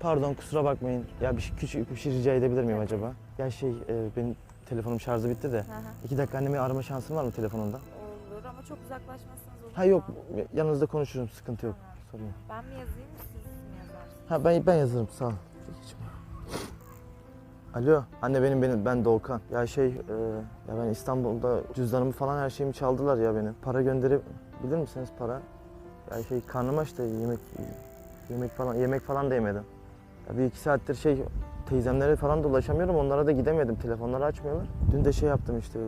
Pardon kusura bakmayın. Ya bir şey, küçük bir şey rica edebilir miyim acaba? Ya şey e, benim telefonum şarjı bitti de. Hı. İki dakika annemi arama şansım var mı telefonunda? Olur ama çok uzaklaşmazsanız olur. Ha yok mu? yanınızda konuşurum sıkıntı yok. Sorun yok. Ben mi yazayım siz mi yazarsınız? Ha ben ben yazarım sağ ol. Alo anne benim benim ben Doğukan. Ya şey e, ya ben İstanbul'da cüzdanımı falan her şeyimi çaldılar ya benim. Para gönderip bilir misiniz para? Ya şey karnım aç da yemek yemek falan yemek falan da yemedim. Bir iki saattir şey teyzemlere falan da ulaşamıyorum. Onlara da gidemedim. Telefonları açmıyorlar. Dün de şey yaptım işte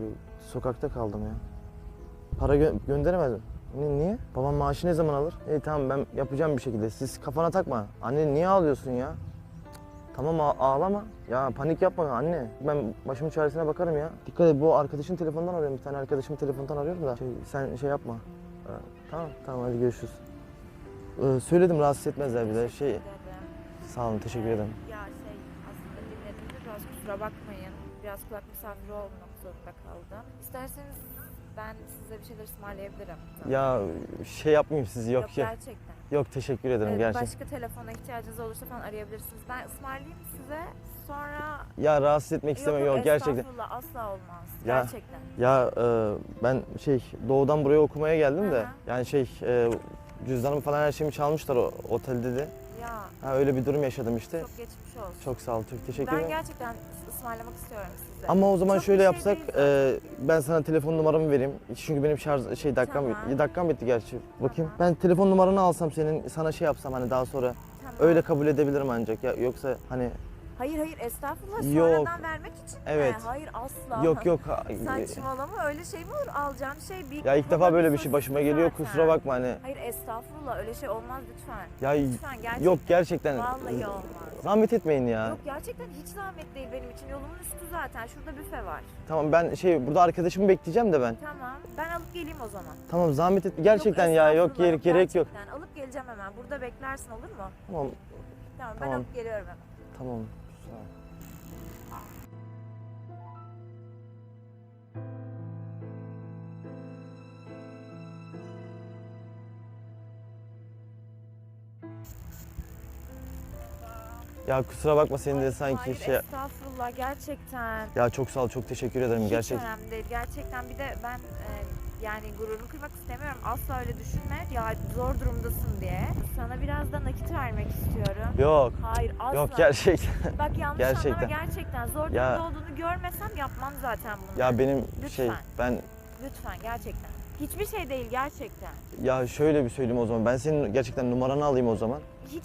sokakta kaldım ya. Para gö- gönderemedim. Ni- Niye? Babam maaşı ne zaman alır? İyi tamam ben yapacağım bir şekilde. Siz kafana takma. Anne niye ağlıyorsun ya? Tamam ağ- ağlama. Ya panik yapma anne. Ben başımın çaresine bakarım ya. Dikkat et bu arkadaşın telefonundan arıyorum. Bir tane arkadaşımın telefonundan arıyorum da. Şey, sen şey yapma. Ha, tamam tamam hadi görüşürüz. Ee, söyledim rahatsız etmezler bir de. Şey. Sağ olun teşekkür ederim. Ya şey aslında dinlediğimde biraz kusura bakmayın. Biraz kulak misafiri olmak zorunda kaldım. İsterseniz ben size bir şeyler ısmarlayabilirim. Ya şey yapmayayım sizi yok, Yok ya. gerçekten. Yok teşekkür ederim Evet, gerçekten. başka telefona ihtiyacınız olursa falan arayabilirsiniz. Ben ısmarlayayım size. Sonra Ya rahatsız etmek istemem yok, gerçekten. estağfurullah, asla olmaz. Ya, gerçekten. Ya e, ben şey doğudan buraya okumaya geldim de Hı hı. yani şey e, cüzdanımı falan her şeyimi çalmışlar o otelde de. Ya Ha öyle bir durum yaşadım işte. çok geçmiş olsun. Çok sağ ol, çok teşekkür ben ederim. gerçekten ısmarlamak istiyorum size. Ama o zaman Çok şöyle yapsak, e, ben sana telefon numaramı vereyim. Çünkü benim şarj şey dakikam Tamam. dakikam bitti gerçi. Bakayım. Tamam. Ben telefon numaranı alsam senin sana şey yapsam hani daha sonra Tamam. öyle kabul edebilirim ancak. Ya yoksa hani Hayır hayır estağfurullah Yok. sonradan vermek için mi? Evet. Hayır asla. yok yok. ha- Saçmalama öyle şey mi olur? Alacağım şey bir Ya ilk defa böyle bir şey başıma geliyor. zaten. Kusura bakma hani. Hayır estağfurullah öyle şey olmaz lütfen. Ya Lütfen gerçekten. yok gerçekten. Vallahi olmaz. Zahmet etmeyin ya. Yok gerçekten hiç zahmet değil benim için. Yolumun üstü zaten. Şurada büfe var. Tamam ben şey burada arkadaşımı bekleyeceğim de ben. Tamam. Ben alıp geleyim o zaman. Tamam zahmet et. Gerçekten ya yok gerek gerek yok. Alıp geleceğim hemen. Burada beklersin olur mu? Tamam Tamam, ben Tamam. alıp geliyorum hemen. tamam. Sağ ol. Ya kusura bakma senin de sanki hayır, şey... estağfurullah gerçekten. Ya çok sağ ol, çok teşekkür ederim Hiç gerçekten. önemli değil. Gerçekten bir de ben e, yani gururunu kırmak istemiyorum. Asla öyle düşünme. Ya zor durumdasın diye. Sana biraz da nakit vermek istiyorum. Yok, Hayır asla. yok gerçekten. Bak yanlış Gerçekten. anlama gerçekten. Zor durumda Ya- olduğunu görmesem yapmam zaten bunu. Ya benim şey, Lütfen. ben Lütfen gerçekten. Hiçbir şey değil gerçekten. ya şöyle bir söyleyeyim o zaman. Ben senin gerçekten numaranı alayım o zaman. Hiç